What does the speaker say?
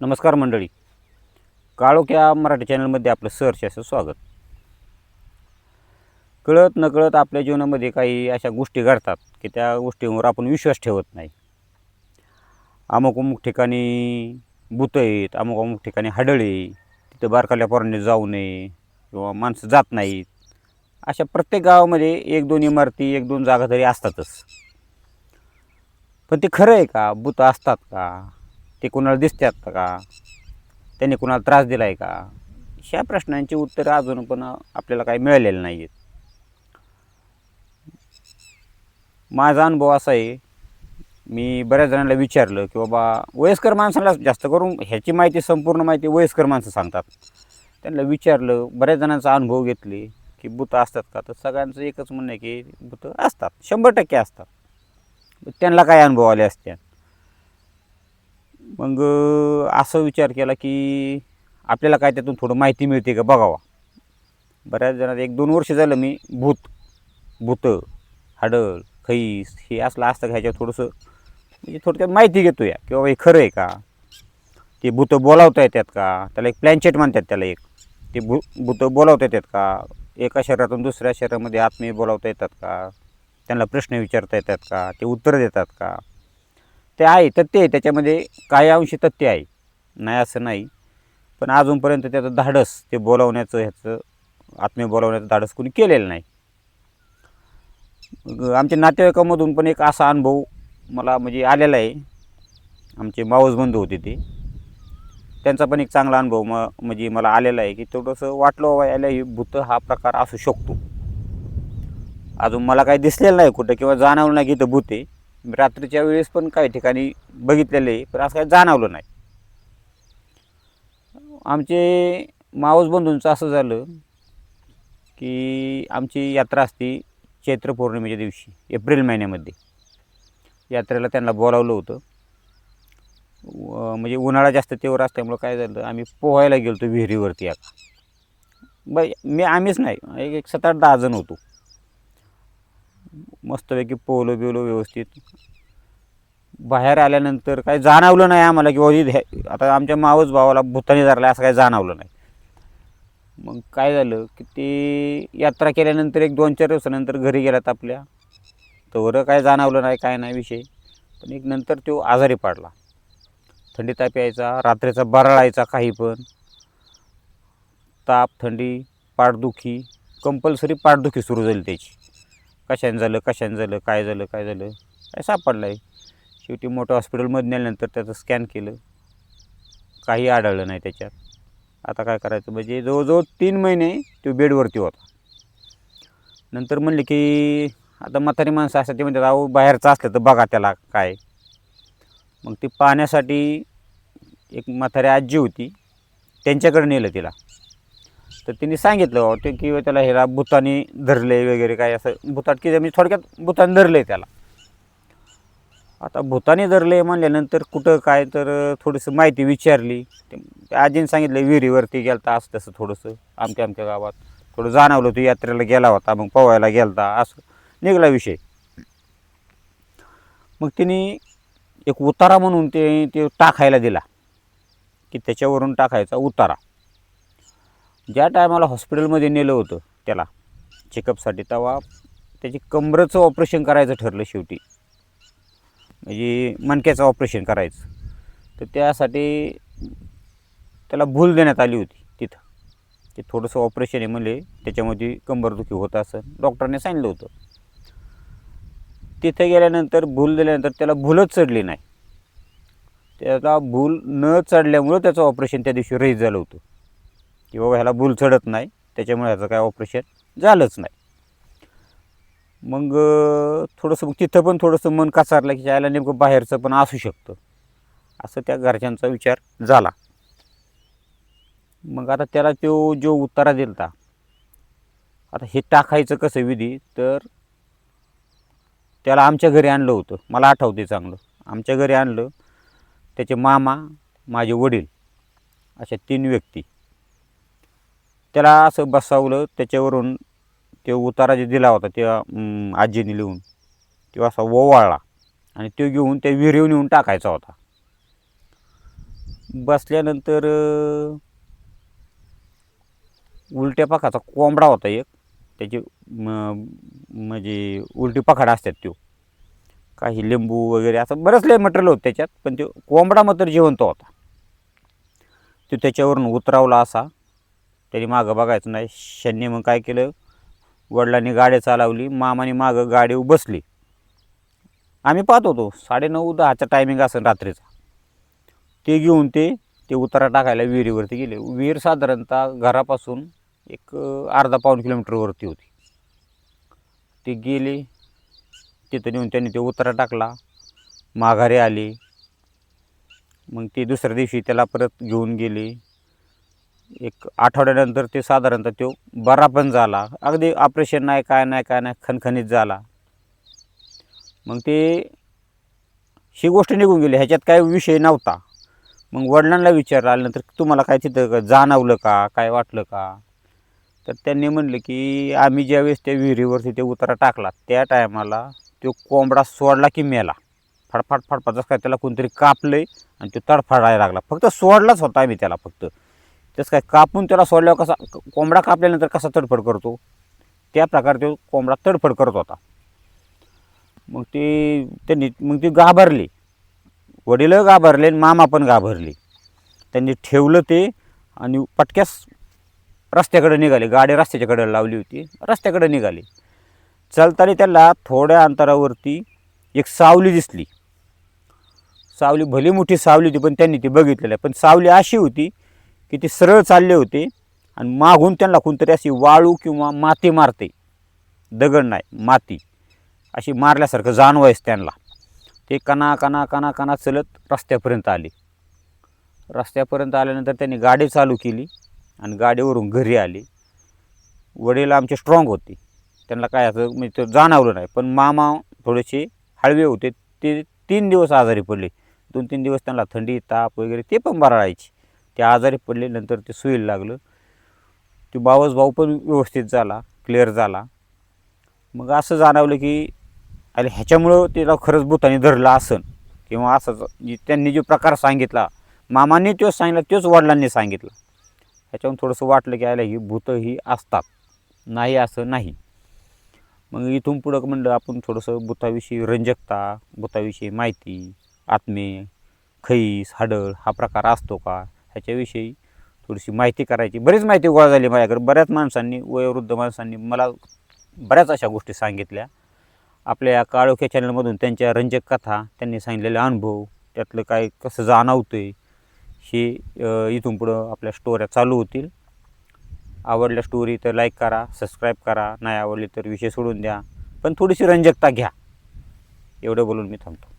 नमस्कार मंडळी. काळोख्या मराठी चॅनलमध्ये आपलं सहर्ष असं स्वागत. कळत नकळत आपल्या जीवनामध्ये काही अशा गोष्टी घडतात की त्या गोष्टींवर आपण विश्वास ठेवत नाही. अमुक अमुक ठिकाणी भूतं आहेत अमुक अमुक ठिकाणी हाडळे तिथं बारकाल्या पोरांनी जाऊ नये किंवा माणसं जात नाहीत. अशा प्रत्येक गावामध्ये एक दोन इमारती एक दोन जागा तरी असतातच. पण ते खरं आहे का? भूतं असतात का? ते कोणाला दिसतात का? त्यांनी कोणाला त्रास दिला आहे का? अशा प्रश्नांची उत्तरं अजून पण आपल्याला काही मिळालेलं नाही आहेत माझा अनुभव असा आहे मी बऱ्याच जणांना विचारलं की बाबा वयस्कर माणसाला जास्त करून ह्याची माहिती संपूर्ण माहिती वयस्कर माणसं सांगतात. त्यांना विचारलं बऱ्याच जणांचा अनुभव घेतले की भूतं असतात का? तर सगळ्यांचं एकच म्हणणं आहे की भूतं असतात शंभर टक्के असतात. त्यांना काय अनुभव आले असते. मग असं विचार केला की आपल्याला काय त्यातून थोडं माहिती मिळते का बघावा. बऱ्याच जणांना एक दोन वर्ष झालं मी भूत भूतं हाडळ खैस हे असलं असतं का ह्याच्यावर थोडंसं म्हणजे थोडक्यात माहिती घेतो या की बाबा हे खरं आहे का? ते भूतं बोलावता येतात का? त्याला एक प्लॅनचेट म्हणतात त्याला एक. ते भू भूतं बोलावता येतात का? एका शहरातून दुसऱ्या शहरामध्ये आत्मीय बोलावता येतात का? त्यांना प्रश्न विचारता येतात का? ते उत्तरं देतात का? ते आहे तथ्य आहे त्याच्यामध्ये काही अंशी तथ्य आहे. नाही असं नाही. पण अजूनपर्यंत त्याचं धाडस ते बोलावण्याचं ह्याचं आत्मे बोलावण्याचं धाडस कोणी केलेलं नाही. आमच्या नातेवाईकामधून पण एक असा अनुभव मला म्हणजे आलेला आहे. आमचे मावस बंधू होते ते. त्यांचा पण एक चांगला अनुभव म म्हणजे मला आलेला आहे की थोडंसं वाटलं बाबा याला ही भूत हा प्रकार असू शकतो. अजून मला काही दिसलेलं नाही कुठं किंवा जाणवलं नाही की इथं भूत आहे. रात्रीच्या वेळेस पण काही ठिकाणी बघितलेलं आहे पण असं काही जाणवलं नाही. आमचे मावस बंधूंचं असं झालं की आमची यात्रा असती चैत्र पौर्णिमेच्या दिवशी एप्रिल महिन्यामध्ये. यात्रेला त्यांना बोलावलं होतं. म्हणजे उन्हाळा जास्त तेवर असल्यामुळं काय झालं आम्ही पोहायला गेलो होतो विहिरीवरती आता. बाई मी आम्हीच नाही एक एक सात आठ दहा जण होतो. मस्तपैकी पोहलो बिवलो व्यवस्थित. बाहेर आल्यानंतर काही जाणवलं नाही आम्हाला की बाबा आता आमच्या मावस भावाला भूताने धरला असं काही जाणवलं नाही. मग काय झालं की ते यात्रा केल्यानंतर एक दोन चार दिवसानंतर घरी गेल्यात आपल्या. तर काय जाणवलं नाही काय नाही विषय. पण एक नंतर तो आजारी पडला. थंडी ताप यायचा रात्रीचा बरळायचा काही पण. ताप थंडी पाठदुखी कंपल्सरी पाठदुखी सुरू झाली त्याची. कशाने झालं कशाने झालं काय झालं काय झालं काय सापडलं आहे शेवटी मोठं हॉस्पिटलमध्ये नेल्यानंतर त्याचं स्कॅन केलं. काही आढळलं नाही त्याच्यात. आता काय करायचं? म्हणजे जवळजवळ तीन महिने तो बेडवरती होता. नंतर म्हणले की आता म्हातारी माणसं असतात ते म्हणतात अहो बाहेरचं असलं तर बघा त्याला काय. मग ती पाहण्यासाठी एक म्हातारी आजी होती. त्यांच्याकडे नेलं तिला. तर तिने सांगितलं हो, ते की त्याला ह्याला भूतानी धरले वगैरे काय असं. भूताट की म्हणजे थोडक्यात भूताने धरले त्याला. आता भूताने धरले म्हणल्यानंतर कुठं काय तर थोडीसं माहिती विचारली. आजीने सांगितलं विहिरीवरती गेलता असं तसं थोडंसं आमच्या आमच्या गावात. थोडं जाणवलं तू यात्रेला गेला होता मग पोवायला गेलता असं निघाला विषय. मग तिने एक उतारा म्हणून ते ते टाकायला दिला की त्याच्यावरून टाकायचा उतारा. ज्या टायमाला हॉस्पिटलमध्ये नेलं होतं त्याला चेकअपसाठी तेव्हा त्याची कमरेचं ऑपरेशन करायचं ठरलं शेवटी. म्हणजे मणक्याचं ऑपरेशन करायचं. तर त्यासाठी त्याला भूल देण्यात आली होती तिथं. ते थोडंसं ऑपरेशन आहे म्हणले त्याच्यामध्ये कंबरदुखी होत असं डॉक्टरने सांगितलं होतं. तिथे गेल्यानंतर भूल दिल्यानंतर त्याला भूलच चढली नाही. त्याला भूल न चढल्यामुळं त्याचं ऑपरेशन त्या दिवशी रेज झालं होतं. की बाबा ह्याला भूल चढत नाही त्याच्यामुळे ह्याचं काय ऑपरेशन झालंच नाही. मग थोडंसं मग तिथं पण थोडंसं मन कसारलं की यायला नेमकं बाहेरचं पण असू शकतं. असं त्या घरच्यांचा विचार झाला. मग आता त्याला तो जो उत्तरा दिलता आता हे टाकायचं कसं विधी? तर त्याला आमच्या घरी आणलं होतं. मला आठवते चांगलं. आमच्या घरी आणलं. त्याचे मामा माझे वडील अशा तीन व्यक्ती. त्याला असं बसावलं त्याच्यावरून ते उतारा जे दिला होता त्या आजीने लिहून तो असा ओवाळला आणि तो घेऊन त्या विहिरीवर नेऊन टाकायचा होता. बसल्यानंतर उलट्या पाखाचा कोंबडा होता एक त्याची म्हणजे उलटी पाखाड असतात तो काही लिंबू वगैरे असं बरंच लय मटेरियल होतं त्याच्यात पण तो कोंबडा मात्र जिवंत होता. तो त्याच्यावरून उतरावला असा. त्यांनी मागं बघायचं नाही. शनी मग काय केलं? वडिलांनी गाडी चालवली. मामाने मागं गाडी बसली. आम्ही पाहत होतो. साडेनऊ दहाचा टायमिंग असेल रात्रीचा. ते घेऊन ते ते उतारा टाकायला विहिरीवरती गेले. विहीर साधारणतः घरापासून एक अर्धा पाऊण किलोमीटरवरती होती. ते गेले. तिथं नेऊन त्यांनी ते उतारा टाकला. माघारी आले. मग ते दुसऱ्या दिवशी त्याला परत घेऊन गेले. एक आठवड्यानंतर ते साधारणतः तो बरा पण झाला. अगदी ऑपरेशन नाही काय नाही काय नाही खणखणीत झाला. मग ते ही गोष्ट निघून गेली. ह्याच्यात काय विषय नव्हता. मग वडिलांना विचारलं आल्यानंतर तुम्हाला काय तिथं जाणवलं का? काय वाटलं का? तर त्यांनी म्हणलं की आम्ही ज्यावेळेस त्या विहिरीवरती ते उतारा टाकला त्या टायमाला तो कोंबडा सोडला की मेला. फडफड फडफड जसं काय त्याला कोणतरी कापलं आणि तो तडफडायला लागला. फक्त सोडलाच होता आम्ही त्याला फक्त. तसं काय कापून त्याला सोडल्यावर कसा कोंबडा कापल्यानंतर कसा तडफड करतो? त्या प्रकारे तो कोंबडा तडफड करत होता. मग ते त्यांनी मग ते घाबरले. वडील घाबरले आणि मामा पण घाबरले. त्यांनी ठेवलं ते आणि पटक्यास रस्त्याकडे निघाले. गाडी रस्त्याच्याकडे लावली होती. रस्त्याकडे निघाले. चालताना त्याला थोड्या अंतरावरती एक सावली दिसली. सावली भली मोठी सावली होती पण त्यांनी ती बघितलेलं आहे पण सावली अशी होती की ते सरळ चालले होते आणि मागून त्यांना कोणतरी अशी वाळू किंवा माती मारते. दगड नाही माती. अशी मारल्यासारखं जाणवायचं त्यांना. ते कणा कणा कणा कणा चलत रस्त्यापर्यंत आले. रस्त्यापर्यंत आल्यानंतर त्यांनी गाडी चालू केली आणि गाडीवरून घरी आले. वडील आमचे स्ट्रॉंग होते. त्यांना काय असं म्हणजे ते जाणवलं नाही. पण मामा थोडेसे हळवे होते. ते तीन दिवस आजारी पडले. दोन तीन दिवस त्यांना थंडी ताप वगैरे ते पण बरं ते आजारी पडले नंतर ते सुईल लागलं. ते बावस भाऊ पण व्यवस्थित झाला क्लिअर झाला. मग असं जाणवलं की अरे ह्याच्यामुळं त्याला खरंच भूताने धरलं असन. किंवा असंच जी- त्यांनी जो प्रकार सांगितला मामाने तोच सांगितला तोच वडिलांनी सांगितला. ह्याच्यावरून थोडंसं वाटलं की आयला ही भूतं ही असतात. नाही असं नाही. मग इथून पुढं म्हणलं आपण थोडंसं भूताविषयी रंजकता भूताविषयी माहिती आत्मे खैस हाडळ हा प्रकार असतो का? ह्याच्याविषयी थोडीशी माहिती करायची. बरीच माहिती गोळा झाली माझ्याकडे. बऱ्याच माणसांनी वयोवृद्ध माणसांनी मला बऱ्याच अशा गोष्टी सांगितल्या. आपल्या या काळोख्या चॅनलमधून त्यांच्या रंजक कथा त्यांनी सांगितलेले अनुभव त्यातलं काय कसं जाणवतं आहे हे इथून पुढं आपल्या स्टोऱ्या चालू होतील. आवडल्या स्टोरी तर लाईक करा सबस्क्राईब करा. नाही आवडली तर विषय सोडून द्या. पण थोडीशी रंजकता घ्या. एवढं बोलून मी थांबतो.